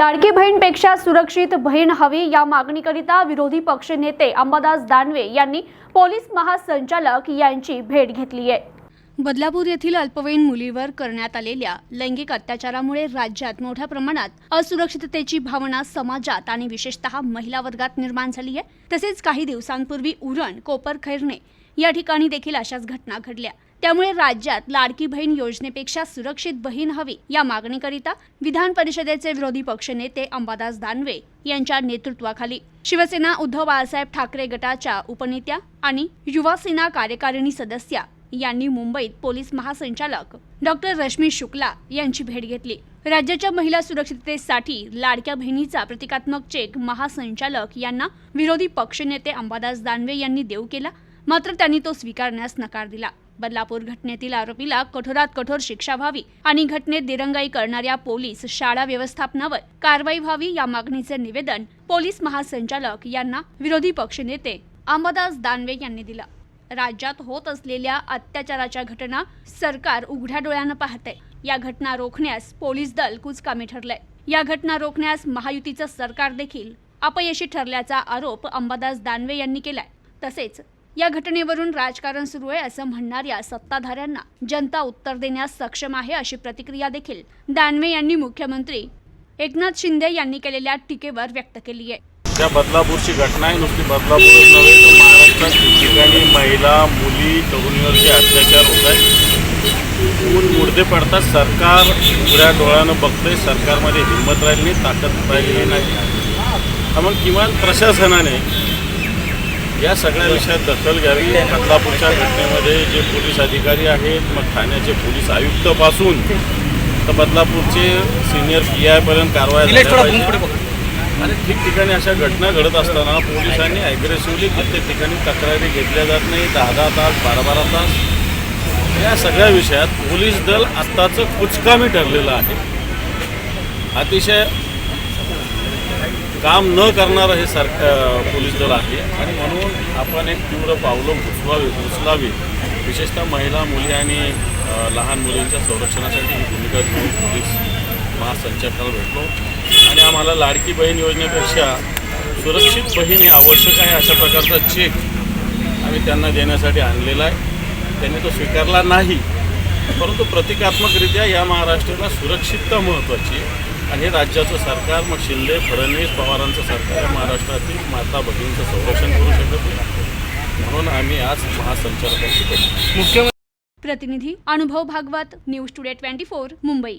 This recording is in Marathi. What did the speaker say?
लाडकी बहीणपेक्षा सुरक्षित बहीण हवी या मागणीकरिता विरोधी पक्षनेते अंबादास दानवे यांनी पोलीस महासंचालक यांची भेट घेतली आहे. बदलापूर येथील अल्पवयीन मुलीवर करण्यात आलेल्या लैंगिक अत्याचारामुळे राज्यात मोठ्या प्रमाणात असुरक्षिततेची भावना समाजात आणि विशेषतः महिला वर्गात निर्माण झाली आहे. तसेच काही दिवसांपूर्वी उरण कोपरखैरणे या ठिकाणी देखील अशाच घटना घडल्या. त्यामुळे राज्यात लाडकी बहीण योजनेपेक्षा सुरक्षित बहीण हवी या मागणीकरिता विधान परिषदेचे विरोधी पक्षनेते अंबादास दानवे यांच्या नेतृत्वाखाली शिवसेना उद्धव बाळासाहेब ठाकरे गटाच्या उपनेत्या आणि युवा सेना कार्यकारिणी सदस्या यांनी मुंबईत पोलीस महासंचालक डॉक्टर रश्मी शुक्ला यांची भेट घेतली. राज्याच्या महिला सुरक्षिततेसाठी लाडक्या बहिणीचा प्रतिकात्मक चेक महासंचालक यांना विरोधी पक्षनेते अंबादास दानवे यांनी देऊ केला मात्र त्यांनी तो स्वीकारण्यास नकार दिला. बदलापूर घटनेतील आरोपीला कठोरात कठोर शिक्षा व्हावी आणि घटनेत दिरंगाई करणाऱ्या पोलीस शाळा व्यवस्थापनावर कारवाई व्हावी या मागणीचे निवेदन पोलीस महासंचालक यांना विरोधी पक्षनेते अंबादास दानवे यांनी दिलं. राज्यात होत असलेल्या अत्याचाराच्या घटना सरकार उघड्या डोळ्यानं पाहतंय. या घटना रोखण्यास पोलीस दल कुचकामी ठरलंय. या घटना रोखण्यास महायुतीचं सरकार देखील अपयशी ठरल्याचा आरोप अंबादास दानवे यांनी केलाय. तसेच या घटनेवरून राजकारण सुरू आहे असं म्हणणाऱ्या सत्ताधाऱ्यांना जनता उत्तर देण्यास सक्षम आहे अशी प्रतिक्रिया देखील दानवे यांनी मुख्यमंत्री एकनाथ शिंदे यांनी केलेल्या टीकेवर व्यक्त केली आहे. त्या बदलापूरची घटना आहे नुसती बदलापूरच नव्हे तर महाराष्ट्रात ठिकठिकाणी महिला मुली तरुणीवरचे अत्याचार होत आहेत. ऊन पडतात सरकार उघड्या डोळ्यानं बघतंय सरकारमध्ये हिंमत राहिली नाही ताकद राहिली नाही. मग किमान प्रशासनाने या सगळ्या विषयात दखल घ्यावी. बदलापूरच्या घटनेमध्ये जे पोलीस अधिकारी आहेत मग ठाण्याचे पोलीस आयुक्तपासून तर बदलापूरचे सिनियर पी आयपर्यंत कारवाई. आणि ठिकठिकाणी अशा घटना घडत असताना पोलिसांनी ॲग्रेसिव्हली कित्येक ठिकाणी तक्रारी घेतल्या जात नाही दहा दहा तास बारा बारा तास या सगळ्या विषयात पोलीस दल आत्ताचं कुचकामी ठरलेलं आहे. अतिशय काम न करणारं हे सरकार पोलीस दल आहे. आणि म्हणून आपण एक तीव्र पावलं उचलावी उचलावी. विशेषतः महिला मुली आणि लहान मुलींच्या संरक्षणासाठी ही भूमिका घेऊन पोलीस महासंचालकाला भेटलो. आणि आम्हाला लाडकी बहीण योजनेपेक्षा सुरक्षित बहीण हे आवश्यक आहे अशा प्रकारचा चेक आम्ही त्यांना देण्यासाठी आणलेला आहे. त्यांनी तो स्वीकारला नाही. परंतु प्रतिकात्मकरित्या या महाराष्ट्राला सुरक्षितता महत्त्वाची आहे. आणि हे राज्याचं सरकार मग शिंदे फडणवीस पवारांचं सरकार महाराष्ट्रातील माता भगिनीचं संरक्षण करू शकत नाही. म्हणून आम्ही आज महासंचालकांची मुख्यमंत्री प्रतिनिधी अनुभव Bhagwat news today twenty four Mumbai.